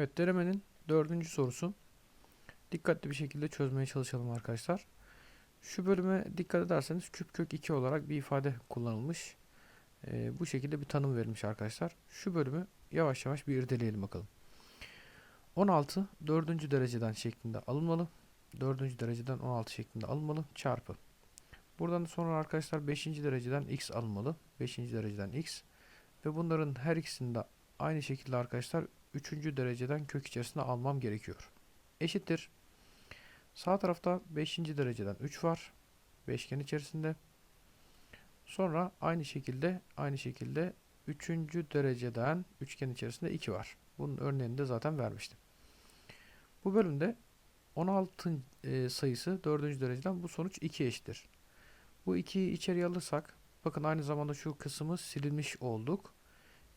Evet denemenin dördüncü sorusu. Dikkatli bir şekilde çözmeye çalışalım arkadaşlar. Şu bölüme dikkat ederseniz küp kök 2 olarak bir ifade kullanılmış. Ee, bu şekilde bir tanım verilmiş arkadaşlar. Şu bölümü yavaş yavaş bir irdeleyelim bakalım. 16 dördüncü dereceden şeklinde alınmalı. Dördüncü dereceden 16 şeklinde alınmalı. Çarpı. Buradan sonra arkadaşlar 5. dereceden x alınmalı. 5. dereceden x. Ve bunların her ikisini de aynı şekilde arkadaşlar 3. dereceden kök içerisine almam gerekiyor. Eşittir. Sağ tarafta 5. dereceden 3 var. Beşgen içerisinde. Sonra aynı şekilde aynı şekilde 3. dereceden üçgen içerisinde 2 var. Bunun örneğini de zaten vermiştim. Bu bölümde 16 e, sayısı 4. dereceden bu sonuç 2 eşittir. Bu 2'yi içeriye alırsak bakın aynı zamanda şu kısmı silinmiş olduk.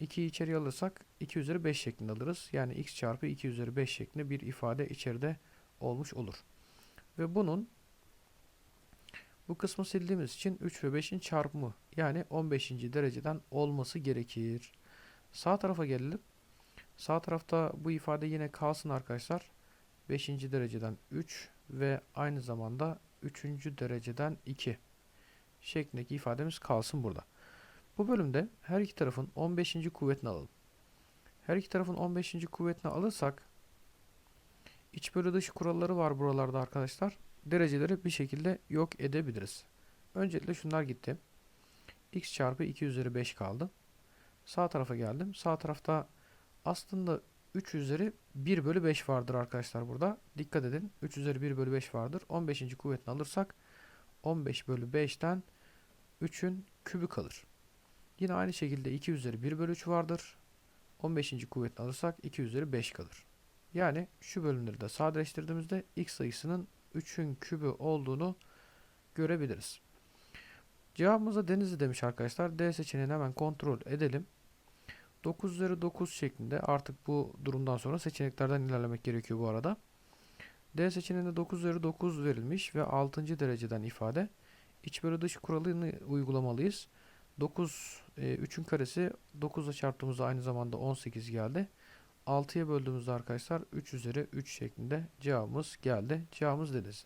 2'yi içeriye alırsak 2 üzeri 5 şeklinde alırız. Yani x çarpı 2 üzeri 5 şeklinde bir ifade içeride olmuş olur. Ve bunun bu kısmı sildiğimiz için 3 ve 5'in çarpımı yani 15. dereceden olması gerekir. Sağ tarafa gelelim. Sağ tarafta bu ifade yine kalsın arkadaşlar. 5. dereceden 3 ve aynı zamanda 3. dereceden 2 şeklindeki ifademiz kalsın burada. Bu bölümde her iki tarafın 15. kuvvetini alalım. Her iki tarafın 15. kuvvetini alırsak iç bölü dış kuralları var buralarda arkadaşlar. Dereceleri bir şekilde yok edebiliriz. Öncelikle şunlar gitti. x çarpı 2 üzeri 5 kaldı. Sağ tarafa geldim. Sağ tarafta aslında 3 üzeri 1 bölü 5 vardır arkadaşlar burada. Dikkat edin. 3 üzeri 1 bölü 5 vardır. 15. kuvvetini alırsak 15 bölü 5'ten 3'ün kübü kalır. Yine aynı şekilde 2 üzeri 1 bölü 3 vardır. 15. kuvvetini alırsak 2 üzeri 5 kalır. Yani şu bölümleri de sadeleştirdiğimizde x sayısının 3'ün kübü olduğunu görebiliriz. Cevabımıza Denizli demiş arkadaşlar. D seçeneğini hemen kontrol edelim. 9 üzeri 9 şeklinde artık bu durumdan sonra seçeneklerden ilerlemek gerekiyor bu arada. D seçeneğinde 9 üzeri 9 verilmiş ve 6. dereceden ifade. İç bölü dış kuralını uygulamalıyız. 9 e, 3'ün karesi 9'la çarptığımızda aynı zamanda 18 geldi. 6'ya böldüğümüzde arkadaşlar 3 üzeri 3 şeklinde cevabımız geldi. Cevabımız Deniz.